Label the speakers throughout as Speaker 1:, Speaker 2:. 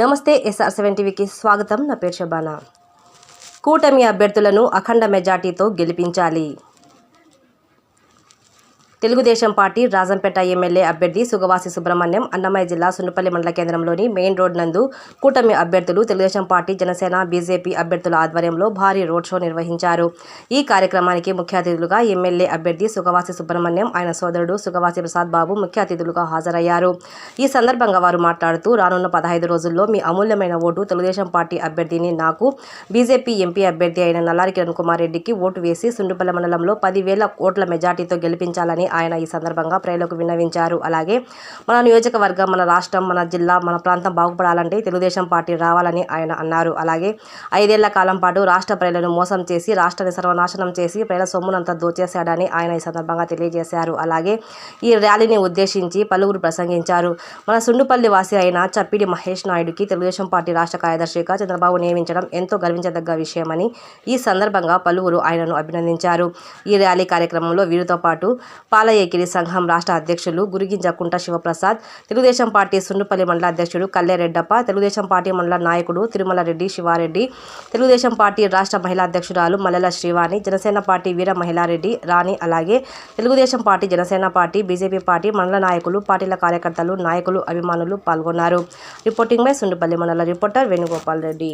Speaker 1: నమస్తే SR seven టీవీకి స్వాగతం. నా పేరు షబానా. కూటమి అభ్యర్థులను అఖండ మెజార్టీతో గెలిపించాలి. తెలుగుదేశం పార్టీ రాజంపేట ఎమ్మెల్యే అభ్యర్థి సుగవాసి సుబ్రహ్మణ్యం అన్నమయ్య జిల్లా సున్నపల్లి మండల కేంద్రంలోని మెయిన్ రోడ్ నందు కూటమి అభ్యర్థులు తెలుగుదేశం పార్టీ జనసేన బీజేపీ అభ్యర్థుల ఆధ్వర్యంలో భారీ రోడ్ షో నిర్వహించారు. ఈ కార్యక్రమానికి ముఖ్య అతిథులుగా ఎమ్మెల్యే అభ్యర్థి సుగవాసి సుబ్రహ్మణ్యం ఆయన సోదరుడు సుగవాసి ప్రసాద్ బాబు ముఖ్య అతిథులుగా హాజరయ్యారు. ఈ సందర్భంగా వారు మాట్లాడుతూ రానున్న పదహైదు రోజుల్లో మీ అమూల్యమైన ఓటు తెలుగుదేశం పార్టీ అభ్యర్థిని నాకు బీజేపీ ఎంపీ అభ్యర్థి అయిన నల్లారి కిరణ్ కుమార్ రెడ్డికి ఓటు వేసి సుండుపల్లి మండలంలో పదివేల ఓట్ల మెజార్టీతో గెలిపించాలని ఆయన ఈ సందర్భంగా ప్రజలకు విన్నవించారు. అలాగే మన నియోజకవర్గం మన రాష్ట్రం మన జిల్లా మన ప్రాంతం బాగుపడాలంటే తెలుగుదేశం పార్టీ రావాలని ఆయన అన్నారు. అలాగే ఐదేళ్ళ కాలం పాటు రాష్ట్ర ప్రజలను మోసం చేసి రాష్ట్రాన్ని సర్వనాశనం చేసి ప్రజల సొమ్మునంతా దోచేశాడని ఆయన ఈ సందర్భంగా తెలియజేశారు. అలాగే ఈ ర్యాలీని ఉద్దేశించి పలువురు ప్రసంగించారు. మన సుండుపల్లి వాసి అయిన చప్పిడి మహేష్ నాయుడుకి తెలుగుదేశం పార్టీ రాష్ట్ర కార్యదర్శిగా చంద్రబాబు నియమించడం ఎంతో గర్వించదగ్గ విషయమని ఈ సందర్భంగా పలువురు ఆయనను అభినందించారు. ఈ ర్యాలీ కార్యక్రమంలో వీరితో పాటు పాలయేకిరి సంఘం రాష్ట్ర అధ్యక్షులు గురిగింజ కుంట శివప్రసాద్ తెలుగుదేశం పార్టీ సుండుపల్లి మండల అధ్యక్షుడు కల్లెరెడ్డప్ప తెలుగుదేశం పార్టీ మండల నాయకుడు తిరుమల రెడ్డి శివారెడ్డి తెలుగుదేశం పార్టీ రాష్ట్ర మహిళా అధ్యక్షురాలు మల్లెల శ్రీవాణి జనసేన పార్టీ వీర మహిళారెడ్డి రాణి అలాగే Telugu Desam party Janasena party BJP party మండల నాయకులు పార్టీల కార్యకర్తలు నాయకులు అభిమానులు పాల్గొన్నారు. రిపోర్టింగ్ బై సుండుపల్లి మండల రిపోర్టర్ వేణుగోపాల్ రెడ్డి.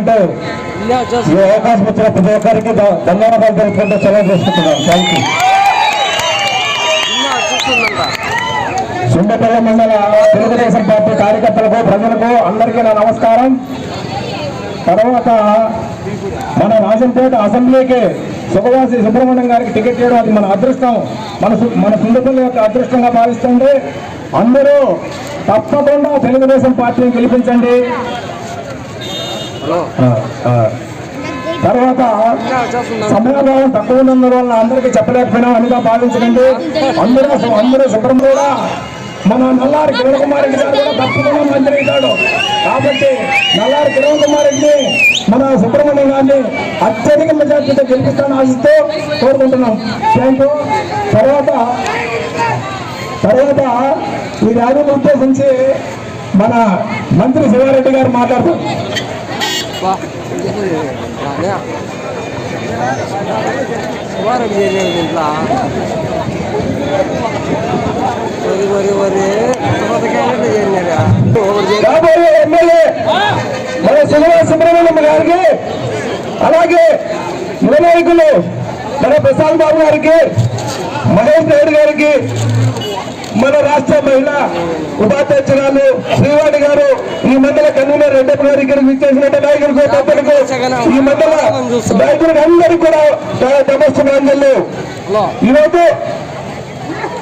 Speaker 2: విన్నవించుకుంటూ ఈ అవకాశం ఇచ్చిన ప్రతి ఒక్కరికి ధన్యవాదాలు తెలుపుకుంటూ సెలవు చేసుకుంటున్నాం. థ్యాంక్ యూ సుండపల్లి మండల తెలుగుదేశం పార్టీ కార్యకర్తలకు ప్రజలకు అందరికీ నా నమస్కారం. తర్వాత మన రాజంపేట అసెంబ్లీకి సుఖవాసి సుబ్రహ్మణ్యం గారికి టికెట్ ఇవ్వడం అది మన అదృష్టం. మన మన సుండపల్లి యొక్క అదృష్టంగా భావిస్తుంది అందరూ తప్పకుండా తెలుగుదేశం పార్టీని గెలిపించండి. తర్వాత సమయాభావం తక్కువ ఉన్నందువల్ల అందరికీ చెప్పలేకపోయినా అనిగా భావించకండి అందరూ అందరూ శుభ్రం కూడా. మన నల్లారి కిరణ్ కుమార్ రెడ్డి గారు కూడా తప్పకుండా మంత్రి అవుతాడు. కాబట్టి నల్లారి కిరణ్ కుమార్ రెడ్డి మన సుబ్రహ్మణ్యం గారిని అత్యధిక మెజార్టీతో గెలిపిస్తాను ఆశిస్తూ కోరుకుంటున్నాం. థ్యాంక్ యూ తర్వాత తర్వాత ఈ ర్యాలీని ఉద్దేశించి మన మంత్రి శివారెడ్డి గారు మాట్లాడతారు.
Speaker 3: వారం చేయలేదు ఇంట్లో వరి వరి వరి
Speaker 2: రాబోయే ఎమ్మెల్యే మన శ్రీనివాస సుబ్రహ్మణ్యం గారికి అలాగే యువ నాయకులు మన ప్రసాద్ బాబు గారికి మహేష్ నాయుడు గారికి
Speaker 4: మన రాష్ట్ర మహిళా ఉపాధ్యక్షురాలు శ్రీవాణి కన్వీనర్ రెడ్డప్ప గారు ఇక్కడికి విచ్చేసినట్టు నాయకులకు పెద్దలకు ఈ మండల నాయకులకు అందరికీ కూడా నమస్కారాలు
Speaker 2: హలో.
Speaker 4: ఈరోజు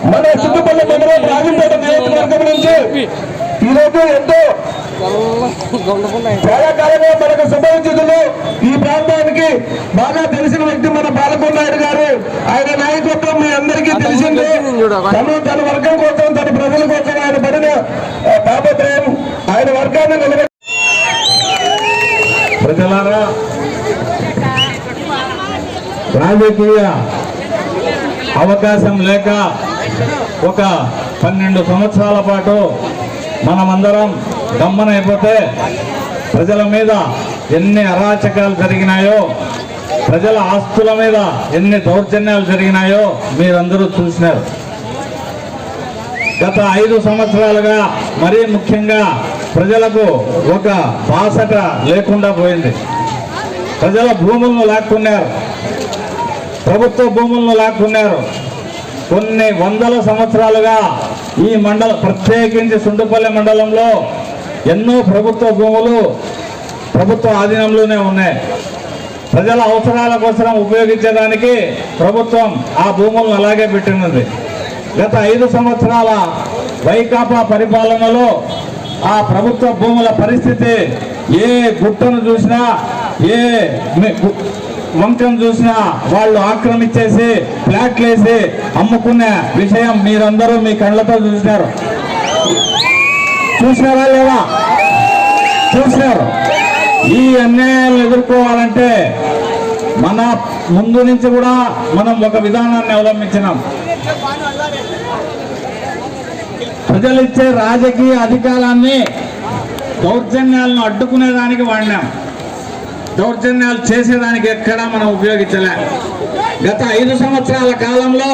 Speaker 4: మన చుట్టుపక్కల మండలం రాజంపేట నియోజకవర్గం నుంచి ఈరోజు ఎంతో చాలా కాలంగా మనకు సుపరిచితులు ఈ ప్రాంతానికి బాగా తెలిసిన వ్యక్తి మన బాలకొండ నాయుడు గారు. ఆయన నాయకత్వం మీ అందరికీ తెలిసిందే. తను తన వర్గం కోసం తన ప్రజల కోసం ఆయన పడిన ఆ, తాపత్రయం ఆయన వర్గాన్ని నిలబె ప్రజలారా రాజకీయ అవకాశం లేక ఒక పన్నెండు సంవత్సరాల పాటు మనమందరం గమ్మనైపోతే ప్రజల మీద ఎన్ని అరాచకాలు జరిగినాయో ప్రజల ఆస్తుల మీద ఎన్ని దౌర్జన్యాలు జరిగినాయో మీరందరూ చూసినారు. గత ఐదు సంవత్సరాలుగా మరీ ముఖ్యంగా ప్రజలకు ఒక బాసట లేకుండా పోయింది. ప్రజల భూములను లాక్కున్నారు. ప్రభుత్వ భూములను లాక్కున్నారు. కొన్ని వందల సంవత్సరాలుగా ఈ మండల ప్రత్యేకించి సుండుపల్లి మండలంలో ఎన్నో ప్రభుత్వ భూములు ప్రభుత్వ ఆధీనంలోనే ఉన్నాయి. ప్రజల అవసరాల కోసం ఉపయోగించడానికి ప్రభుత్వం ఆ భూములను అలాగే పెట్టినది గత ఐదు సంవత్సరాల వైకాపా పరిపాలనలో ఆ ప్రభుత్వ భూముల పరిస్థితి ఏ గుట్టను చూసినా ఏ వంకం చూసినా వాళ్ళు ఆక్రమించేసి ఫ్లాట్లు వేసి అమ్ముకునే విషయం మీరందరూ మీ కళ్ళతో చూసినారు. చూసినారా లేదా చూసినారు. ఈ అన్యాయాలను ఎదుర్కోవాలంటే మన ముందు నుంచి కూడా మనం ఒక విధానాన్ని అవలంబించినాం. ప్రజలిచ్చే రాజకీయ అధికారాన్ని దౌర్జన్యాలను అడ్డుకునేదానికి వాడినాం. దౌర్జన్యాలు చేసేదానికి ఎక్కడా మనం ఉపయోగించలే. గత ఐదు సంవత్సరాల కాలంలో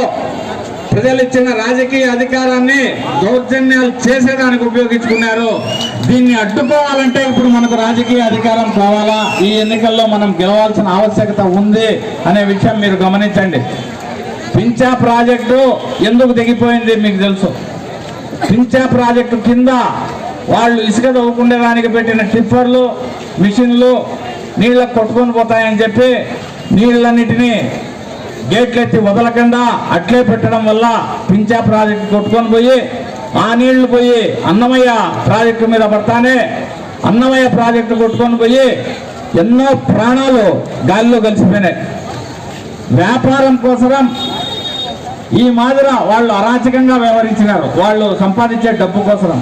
Speaker 4: ప్రజలు ఇచ్చిన రాజకీయ అధికారాన్ని దౌర్జన్యాలు చేసేదానికి ఉపయోగించుకున్నారు. దీన్ని అడ్డుకోవాలంటే ఇప్పుడు మనకు రాజకీయ అధికారం కావాలా? ఈ ఎన్నికల్లో మనం గెలవాల్సిన ఆవశ్యకత ఉంది అనే విషయం మీరు గమనించండి. పించా ప్రాజెక్టు ఎందుకు దిగిపోయింది మీకు తెలుసు? పింఛా ప్రాజెక్టు కింద వాళ్ళు ఇసుక తవ్వుకుండేదానికి పెట్టిన టిప్పర్లు మిషన్లు నీళ్ళకు కొట్టుకొని పోతాయని చెప్పి నీళ్ళన్నిటినీ గేట్లెత్తి వదలకుండా అట్లే పెట్టడం వల్ల పింఛా ప్రాజెక్టు కొట్టుకొని పోయి ఆ నీళ్ళు పోయి అన్నమయ్య ప్రాజెక్టు మీద పడతానే అన్నమయ్య ప్రాజెక్టు కొట్టుకొని పోయి ఎన్నో ప్రాణాలు గాలిలో కలిసిపోయినాయి. వ్యాపారం కోసరం ఈ మాదిర వాళ్ళు అరాచకంగా వ్యవహరించినారు. వాళ్ళు సంపాదించే డబ్బు కోసం.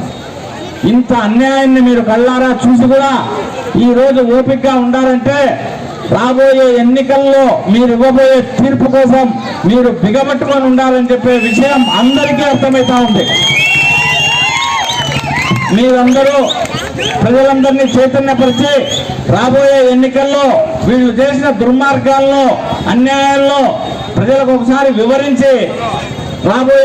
Speaker 4: ఇంత అన్యాయాన్ని మీరు కళ్ళారా చూసి కూడా ఈ రోజు ఓపికగా ఉండాలంటే రాబోయే ఎన్నికల్లో మీరు ఇవ్వబోయే తీర్పు కోసం మీరు బిగమట్టుకొని ఉండాలని చెప్పే విషయం అందరికీ అర్థమవుతా ఉంది. మీరందరూ ప్రజలందరినీ చైతన్యపరిచి రాబోయే ఎన్నికల్లో వీళ్ళు చేసిన దుర్మార్గాల్లో అన్యాయాల్లో ప్రజలకు ఒకసారి వివరించి రాబోయే